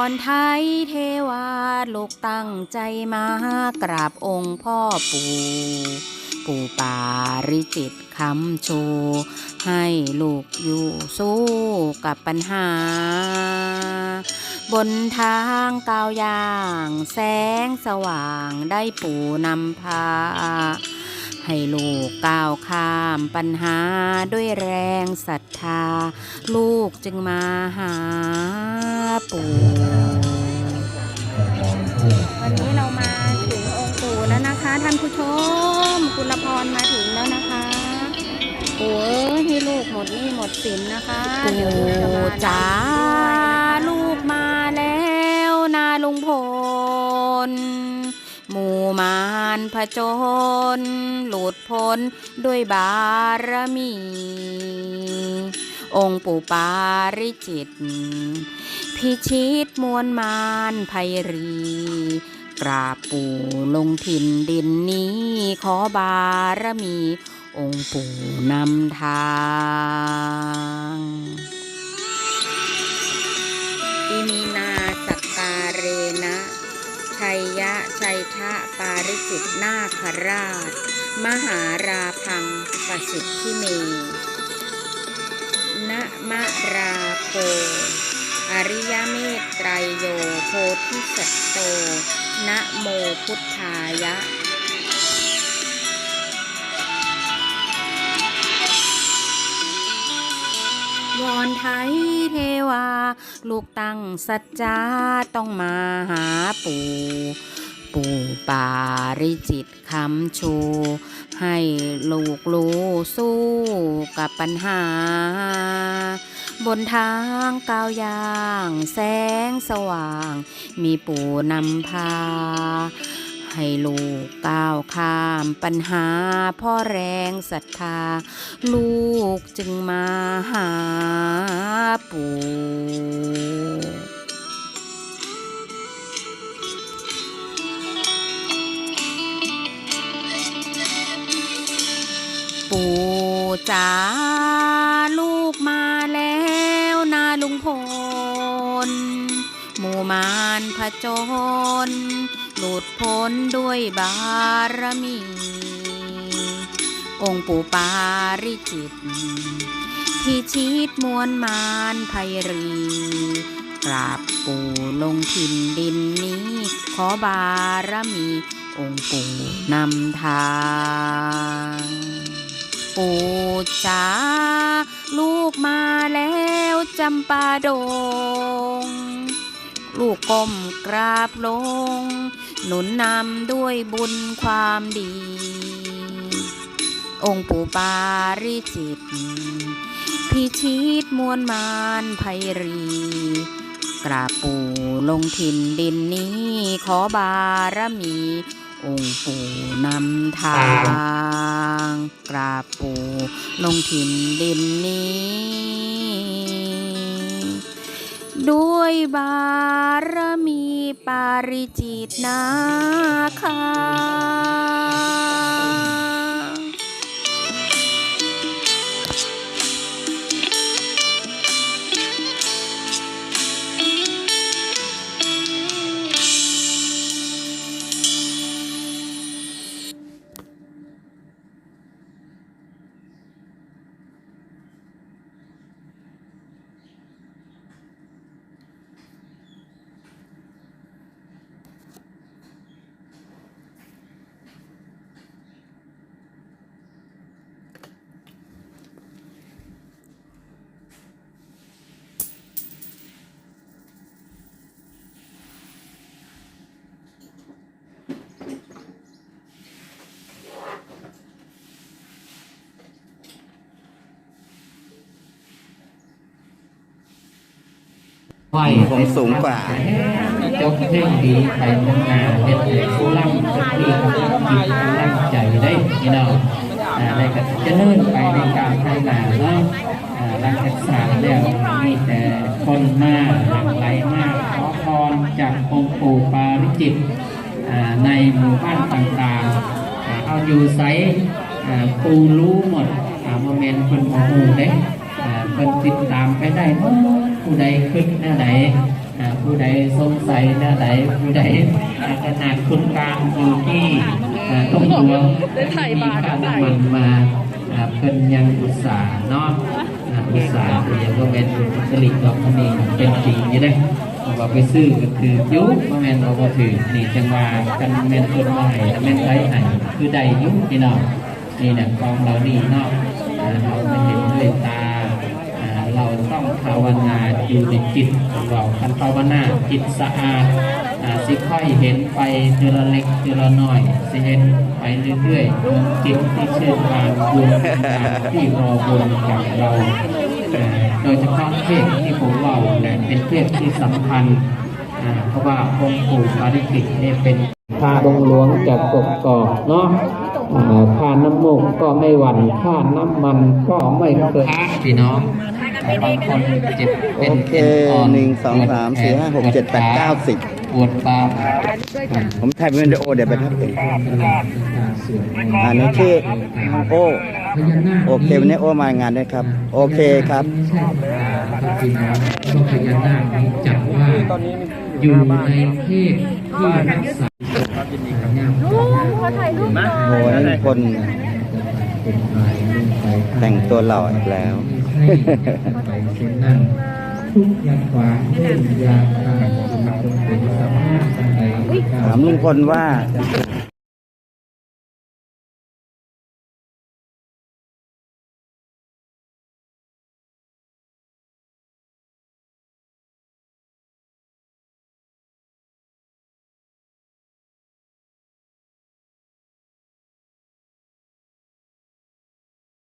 อนไทยเทวาลูกตั้งใจมากราบองค์พ่อปู่ ปู่ปาริจิตคำชูให้ลูกอยู่สู้กับปัญหา บนทางก้าวย่าง แสงสว่างได้ปู่นำพา ให้ลูกก้าวข้ามปัญหาด้วยแรงศรัทธา ลูกจึงมาหาปู่วันนี้เรามาถึงองค์ปู่แล้วนะคะ ท่านผู้ชม คุณละพรมาถึงแล้วนะคะปู่เอ้ยให้ลูกหมดหนี่หมดสินนะคะเดี๋ยวลูกจะมาารผจญหลุดพ้นด้วยบารมี องค์ปู่ปาริจิต พิชิตมวลมารภัยรี กราบปู่ลงถิ่นดินนี้ขอบารมี องค์ปู่นำทาง ปาริจิตนาคราช มหาราพังปสิทธิเมนะมะราโคอริยเมตไตรโยโพธิสัตโต นะโมพุทธายะวอนไทยเทวา ลูกตั้งสัจจาต้องมาหาปู่ ปู่ปาริจิตคำชู ให้ลูกรู้สู้กับปัญหา บนทางก้าวย่าง แสงสว่าง มีปู่นำพา ให้ลูกก้าวข้ามปัญหาพ่อแรงศรัทธา ลูกจึงมาหาปู่ ปู่จ๋าลูกมาแล้วนาลุงพล หมู่มารผจญหลุดพ้นด้วยบารมี องค์ปู่ปาริจิตพิชิตมวลมารภัยรีกราบปู่ลงถิ่นดินนี้ ขอบารมีองค์ปู่นำทาง ปู่จ๋าลูกมาแล้วจำปาดง ลูกก้มกราบลง หนุนนำด้วยบุญความดี องค์ปู่ปาริจิต พิชิตมวลมารภัยรี กราบปู่ลงถิ่นดินนี้ขอบารมี องค์ปู่นำทางกราบปู่ลงถิ่นดินนี้ ด้วยบารมีปาริจิตนาคา ไหวผมสูงกว่าจบเพลงดีไทยพัฒนาเฮ็ดให้ผู้ร่ำสักทีมีกำลังใจได้พี่น้องอ่าได้ก็จะเลื่อนไปในการพัฒนาเนาะอ่ารักษาแล้วมีแต่คนมาหลั่งไหลมากขอพรจากองค์ปู่ปาริจิตอ่าในหมู่บ้านต่างๆอ่าเอาอยู่ไซอ่าปูรู้หมดอ่าโมเมนต์คนโมโหเด้อ่าเพิ่นติดตามไปได้หมด ผู้ใดคิดแนวไหนอ่าผู้ใดสงสัยหน้าไหนผู้ใดอ่าขนาดคุณกลางอยู่ที่อ่าต้องดวงมีค่าน้ำมันมาอ่าเป็นยังอุตสาห์เนาะอ่าอุตสาห์แต่ยังก็เป็นผลิตดอกอันนี้เป็นจริงอยู่ได้เอาว่าไปซื้อก็คือยุบมาแมนเอาก็ถือนี่จังว่ากันแมนคนมาให้แมนไทยให้คือใดยุบพี่น้องนี่เนี่ยกองเรานี่เนาะอ่าเราไม่เห็นด้วยตาอ่าเราต้องภาวนา อยู่ในจิตของเราคันภาวนาจิตสะอาดสิค่อยเห็นไปเทีละเล็กเทีละน้อย สิเห็นไปเรื่อยๆดวงจิตที่เชื่อทางดวงวิญญาที่รอบุญจากเราอ่โดยเฉพาะเทพที่ผมเล่าเนี่ยเป็นเทพที่สำคัญเพราะว่าองค์ปู่ปาริกิตเนี่ยเป็นพาดงหลวงจากกกอกเนาะ ค่าน้ำมูกก็ไม่หวั่นค่าน้ำมันก็ไม่เคยพี่น้องบางคนเจ็บเป็นโอเคเอ็นอ่อนหนึ่งสองสามสี่ห้าหกเจ็ดแปดเก้าสิบปวดปากผมถ่ายเป็นวิดีโอเดี๋ยวไปทับเองอ่านี่ชื่อโอพญานาคโอเควันนี้โอมางานด้วยครับ โอเคครับไม่ใช่ครับพี่น้องเพราะพญานาคนี้จัดว่าอยู่ในเทพที่รักษาลุงขอ ถ่ายรูปโอ้ยนี่คนเป็นฝ่ายลุงฝ่ายข้าแต่งตัวหล่ออีกแล้วให้ไปเส้นนั่งทุกอย่างขวางเรื่องยาการจงเป็นสภาพอันใดก็ตถามลุงพลว่า